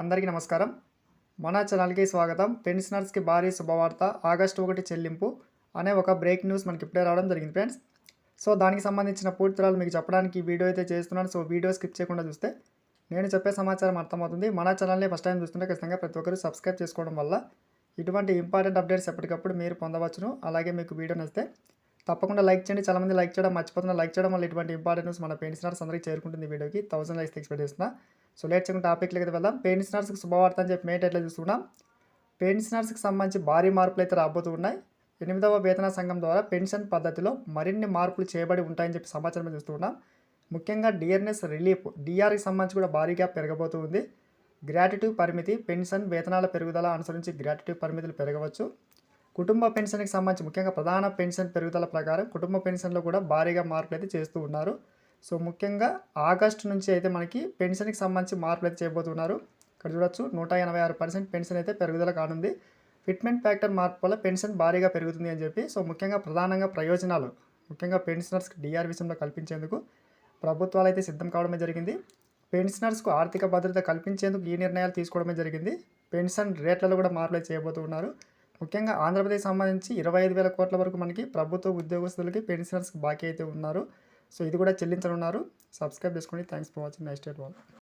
అందరికీ నమస్కారం. మన ఛానల్కి స్వాగతం. పెన్షనర్స్కి భారీ శుభవార్త ఆగస్టు ఒకటి చెల్లింపు అనే ఒక బ్రేక్ న్యూస్ మనకి ఇప్పుడే రావడం జరిగింది ఫ్రెండ్స్. సో దానికి సంబంధించిన పూర్తిరాలు మీకు చెప్పడానికి ఈ వీడియో అయితే చేస్తున్నాను. సో వీడియో స్కిప్ చేయకుండా చూస్తే నేను చెప్పే సమాచారం అర్థమవుతుంది. మన ఛానల్ని ఫస్ట్ టైం చూస్తుంటే ఖచ్చితంగా ప్రతి ఒక్కరు సబ్స్క్రైబ్ చేసుకోవడం వల్ల ఇటువంటి ఇంపార్టెంట్ అప్డేట్స్ ఎప్పటికప్పుడు మీరు పొందవచ్చును. అలాగే మీకు వీడియో నచ్చితే తప్పకుండా లైక్ చేయండి. చాలామంది లైక్ చేయడం మర్చిపోతున్నా లైక్ చేయడం వల్ల ఇటువంటి ఇంపార్టెంట్ న్యూస్ మన పెన్షనర్స్ అందరికీ చేరుకుంటుంది వీడియోకి. థౌసండ్ లైక్స్ ఎక్స్పెక్ట్ చేస్తున్నా. సో లేట్ చేయకుండా టాపిక్లకి అయితే వెళ్దాం. పెన్షనర్స్కి శుభవార్త అని చెప్పి మేట్ ఎట్లా చూస్తున్నాం పెన్షనర్స్కి సంబంధించి భారీ మార్పులు అయితే రాబోతూ ఉన్నాయి. ఎనిమిదవ వేతన సంఘం ద్వారా పెన్షన్ పద్ధతిలో మరిన్ని మార్పులు చేయబడి ఉంటాయని చెప్పి సమాచారం చూస్తున్నాం. ముఖ్యంగా డిఆర్ఎస్ రిలీఫ్ డిఆర్కి సంబంధించి కూడా భారీగా పెరగబోతూ ఉంది. గ్రాట్యుటీ పరిమితి పెన్షన్ వేతనాల పెరుగుదల అనుసరించి గ్రాట్యుటీ పరిమితులు పెరగవచ్చు. కుటుంబ పెన్షన్కి సంబంధించి ముఖ్యంగా ప్రధాన పెన్షన్ పెరుగుదల ప్రకారం కుటుంబ పెన్షన్లో కూడా భారీగా మార్పులు అయితే చేస్తూ ఉన్నారు. సో ముఖ్యంగా ఆగస్టు నుంచి అయితే మనకి పెన్షన్కి సంబంధించి మార్పులు అయితే చేయబోతున్నారు. ఇక్కడ చూడొచ్చు నూట ఎనభై ఆరు పర్సెంట్ పెన్షన్ అయితే పెరుగుదల కానుంది. ఫిట్మెంట్ ఫ్యాక్టర్ మార్పు వల్ల పెన్షన్ భారీగా పెరుగుతుంది అని చెప్పి సో ముఖ్యంగా ప్రధానంగా ప్రయోజనాలు ముఖ్యంగా పెన్షనర్స్కి డిఆర్ విషయంలో కల్పించేందుకు ప్రభుత్వాలు అయితే సిద్ధం కావడమే జరిగింది. పెన్షనర్స్కు ఆర్థిక భద్రత కల్పించేందుకు ఈ నిర్ణయాలు తీసుకోవడమే జరిగింది. పెన్షన్ రేట్లలో కూడా మార్పులు చేయబోతున్నారు. ముఖ్యంగా ఆంధ్రప్రదేశ్ సంబంధించి ఇరవై ఐదు వేల కోట్ల వరకు మనకి ప్రభుత్వ ఉద్యోగస్తులకి పెన్షనర్స్కి బాకీ అయితే ఉన్నారు. సో ఇది కూడా చెల్లించనున్నారు. సబ్స్క్రైబ్ చేసుకోండి thanks for watching next date వాళ్ళు